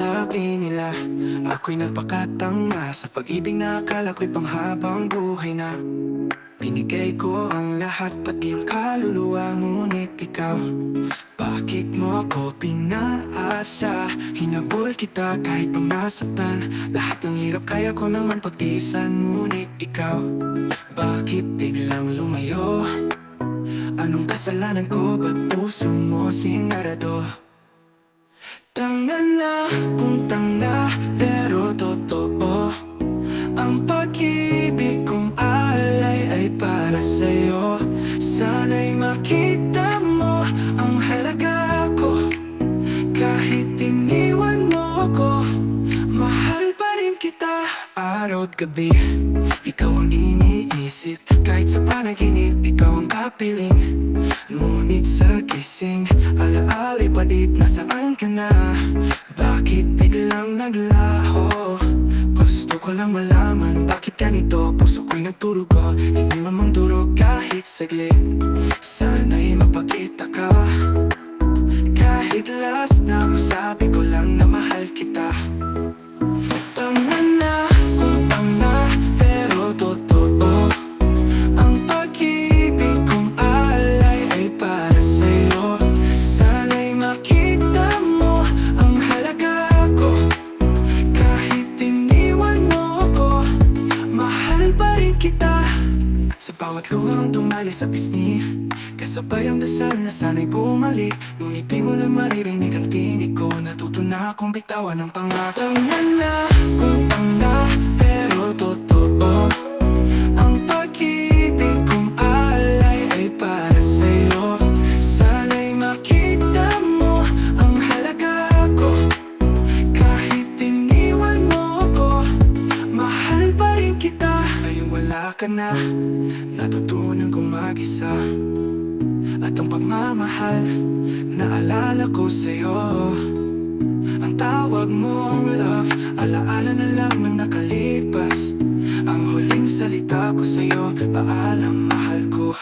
sabi nila Ako'y nagpakatanga Sa pag-ibig na akala ko'y panghabang buhay na. Binigay ko ang lahat pati ang kaluluwa Ngunit ikaw Bakit mo ako pinaasa? Hinabol kita kahit pamasaktan Lahat ng hirap kaya ko naman pagtiisan Ngunit ikaw Bakit biglang lumayo? Anong kasalanan ko? Ba't puso mo sinarado Tanga na kung tanga pero totoo. Ang pag-ibig kong alay ay para sa'yo. Sana'y makita mo ang halaga ko. Kahit iniwan mo ako Mahal pa rin kita Araw at gabi. Ikaw ang iniisip Kahit sa panaginip Ikaw ang kapiling. Ngunit sa gising Alaala palit na saan ka na? Bakit biglang naglaho? Gusto ko lang malaman Bakit ganito? Puso ko'y nagturugo Hindi mamang durog kahit saglit bawat luhang dumali sa pisngi. Kasabay ang dasal na sana'y bumalik. Ngunit di mo na maririnig ang tinig ko. Natuto na akong bitawan ng pangatangan na Kung tanga pero totoo ka na. Natutunan kong mag-isa. At ang pagmamahal Naalala ko sa'yo. Ang tawag mong love Alaala na lang ng nakalipas. Ang huling salita ko sa'yo Paalam mahal ko